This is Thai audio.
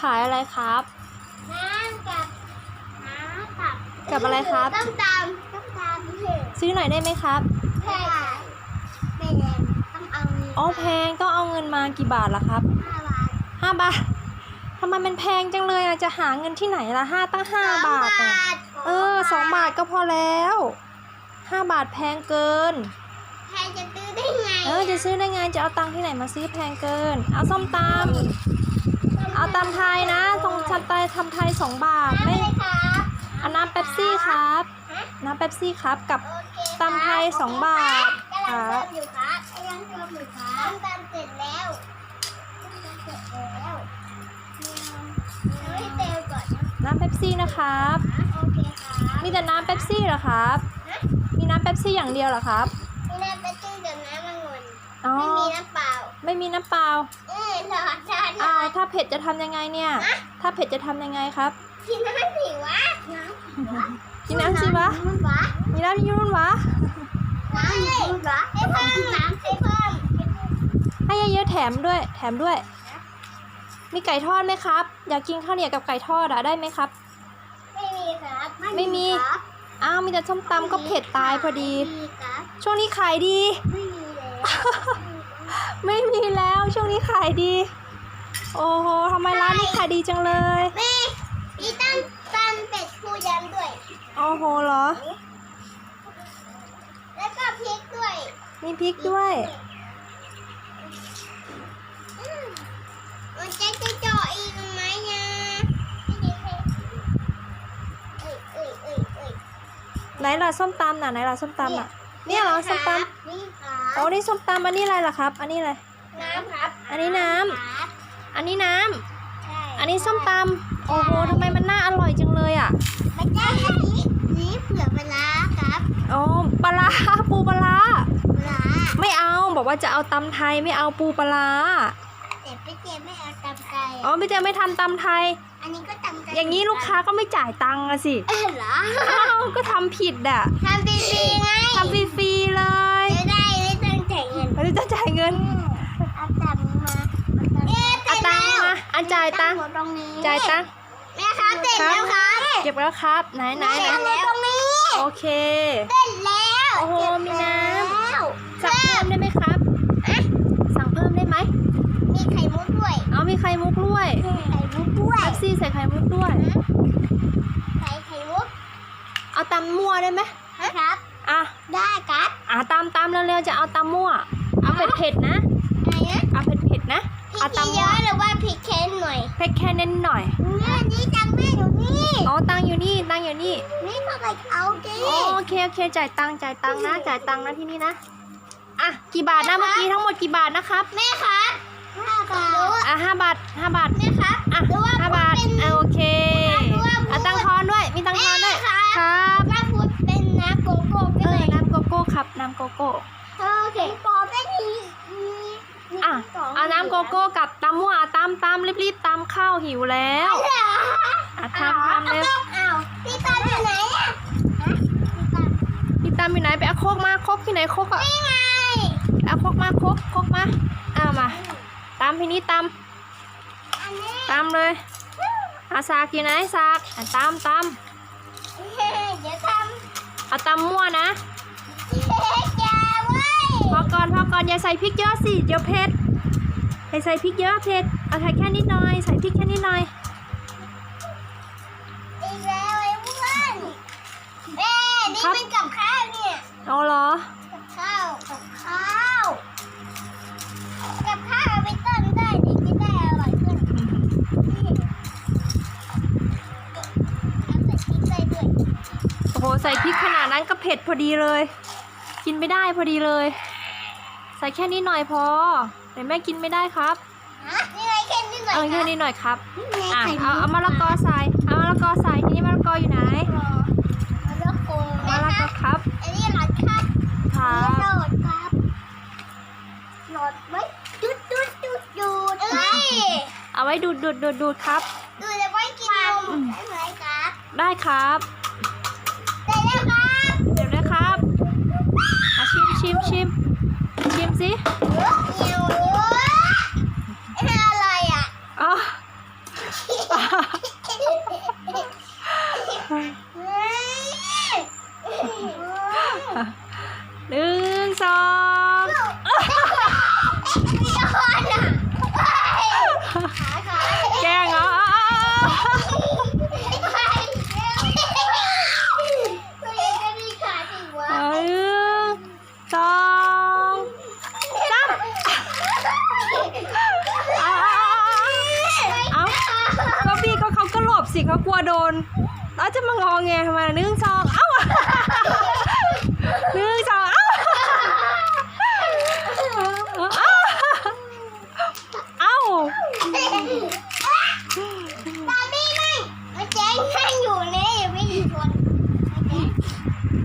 ขายอะไรครับ น้ำกับน้ำกับกับอะไรครับ ต้มตำต้มตำเผ็ดซื้อหน่อยได้ไหมครับใช่ค่ะไม่แรงต้องเอาเงินอ๋อแพงต้องเอาเงินมากี่บาทล่ะครับห้าบาทห้าบาททำไมมันแพงจังเลยอะจะหาเงินที่ไหนล่ะห้าตั้งห้าสองบาทอะทเออสองบาทก็พอแล้วห้าบาทแพงเกินใครจะซื้อได้ไงเออจะซื้อได้ไงจะเอาตังค์ที่ไหนมาซื้อแพงเกิน เอาส้มตำ เอาตำไทยนะตรงชัดไตทำไทยสองบาทน้ำไม่เลยครับเอาน้ำเป๊ปซี่ครับฮะน้ำเป๊ปซี่ครับกับโอเคตำไทยสองบาทกำลังครับเติมอยู่ครับกำลังเติมอยู่ครับต้มตำเสร็จแล้วต้มตำเสร็จแล้วยังไม่เติมก่อนนะน้ำเป๊ปซี่นะครับโอเคครับมีแต่น้ำเป๊ปซี่เหรอครับฮะมีน้ำเป๊ปซี่อย่างเดียวเหรอครับ มีน้ำเป๊ปซี่กับน้ำองุ่นอ๋อไม่มีน้ำเปล่า ไม่มีน้ำเปล่าเออหลอดจานอ้าวถ้าเผ็ดจะทำยังไงเนี่ย ถ้าเผ็ดจะทำยังไงครับกินน้ำสิวะน้ำวะกินน้ำสิวะน้ำวะมีน้ำที่ยุ่นวะน้ำสิวะให้เพิ่มน้ำให้เพิ่มให้เยอะๆแถมด้วย แถมด้วย มีไก่ทอดไหมครับ อยากกินข้าวเหนียวกับไก่ทอดอะได้ไหมครับ ไม่มีครับไม่มี ครับอ้าวมีแต่ส้มตำก็เผ็ดตายพอดี ไม่มีครับช่วงนี้ขายดี ไม่มีแล้ว ไม่มีแล้วช่วงนี้ขายดี โอ้โหทำไมร้านนี้ขายดีจังเลย แม่มีตั้งตั้งเป็ดคูยำด้วย โอ้โหเหรอ แล้วก็พริกด้วยมีพริกด้วย อืมมันจะจะเจาะอีกไหมนะเอ้ยเอ้ยเอ้ยเอ้ยไหนล่ะส้มตำน่ะไหนล่ะส้มตำอะ เนี่ยเหรอส้มตนี่ครัำ โอ้นี่ส้มตำอันนี้อะไรล่ะครับ อันนี้อะไร น้ำครับ อันนี้น้ำครับอันนี้น้ำใช่อันนี้ส้มตำ โอ้โหทำไมมันน่าอร่อยจังเลยอะไม่ใช่อันนี้นี่เผือกปลาร้าครับอ๋อปลาร้าปูปลาร้าปลาร้าไม่เอาบอกว่าจะเอาตำไทยไม่เอาปูปลาร้าแต่พี่เจไม่เอาตำไก่อ๋อพี่เจไม่ทำตำไทย อันนี้ก็ตำไก่อย่างนี้ลูกค้าก็ไม่จ่ายตังค์อะสิ เออเหรออ้าวก็ทำผิดอะทำฟรีๆไงทำฟรี ยเงินเราจะจ่ายเงินเอาตังค์มาเอ๊ะเอาตังค์มาอันจ่ายตังค์หมดตรงนี้จ่ายตังค์แม่ครับเสร็จแล้วครับเก็บแล้วครับ ไหนไหนเสไหนร็จแล้วตรงนี้โอเคเสร็จแล้วโอ้โหมีน้ำเสร็จแล้วสั่งเพิ่มได้ไหมครับอะสั่งเพิ่มได้ไหมมีไข่มุกด้วยเอามีไข่มุกด้วยไข่มุกด้วยเอฟซีใส่ไข่มุกด้วยใส่ไข่มุกเอาตำมั่วได้ไหมครับอะได้ครับอะตำตำเร็วๆจะเอาตำมั่ว เอาเผ็ดเผ็ดๆนะ อะไรนะเอาเผ็ดเผ็ดๆนะ พริเอากตำเยมั่วอะหรือว่าพริกแค่หน่อยเผ็ดแค่เน้นหน่อยเนี่ยนี่จังแม่อยู่นี่อ๋อตังอยู่นี่ตังอยู่นี่นี่ก็ไปเอาดิอ๋อโอเคโอเคจ่ายตังค์จ่ายตังค์นะจ่ายตังค์นะที่นี่นะอะกี่บาทนะเมื่อกี้ทั้งหมดกี่บาทนะครับแม่ครับห้าบาทอะห้าบาทห้าบาทแม่ครับ อะหรือว่าห้าบาทเป็นอะโอเคหรือว่าพูดอะตังค์ทอนด้วยมีตังค์ทอนด้วยแม่ครับ ครับ ถ้าพูดเป็นน้ำโกโก้เอก็เลอยน้ำโกโก้ครับน้ำโกโก้ โอเคกรอบได้ทีมีมี อะ สง เอาน้ำโกโก้กับตำมั่วอะตำตำรีบๆตำข้าวหิวแล้วเหรออะทำทำเร็วอ้าวพี่ตาอยู่ไหนอะฮะพี่ตาพี่ตำอยู่ไหนไปเอาโคกมาโคกที่ไหนโคกอะนี่ไงเอาโคกมาโคกโคกมาเอามาตำพี่นี้ตอันนี้ำตำเลยอาสากอยู่ไหนสากอะตำตเดี๋ยวทำเอาตำมั่วนะ ก่อนพอก่อนอย่าใส่พริกเยอะสิเดี๋ยวเผ็ดอย่าใส่พริกเยอะเผ็ดเอาใส่แค่นิดหน่อย ใส่พริกแค่นิดหน่อยอีกแล้วไอ้เพื่อนแม่นี่เป็นกับข้าวเนี่ยเอาเหรอกับข้าวกับข้าวกับข้าวเอาไปต้มได้ดิจะได้อร่อยขึ้นเอาใส่พริกได้ด้วยโอ้โหใส่พริกขนาดนั้นก็เผ็ดพอดีเลย กินไม่ได้พอดีเลย ใส่แค่นี้หน่อยพอเดี๋ยวแม่กินไม่ได้ครับฮะนี่ไงแค่นี้หน่อยเออคแค่รับนี้หน่อยครับนี่ไงอะไข่เอาเอามะละกอใส่เอามะละกอใส่ทีนี้มะละกออยู่ไหนมะละกอมะละกอครับอันนี้หลอดครับครัอันนี้บโหลดครับโหลดไว้จุดจุดจุดจุดเอ้ยเอาไว้ดูดดูดดูดดูดครับดูจะไว้กินนมได้ไหมครับ ได้ครับได้แล้วครับเดี๋ยวนะครับอะชิมชิมชิมชิม สิอะไรอะอ๋อหนึ่งสอง สิเขากลัวโดนแล้วจะมางองแงทำไมหนึ่งสองเอ้าหนึ่งสอง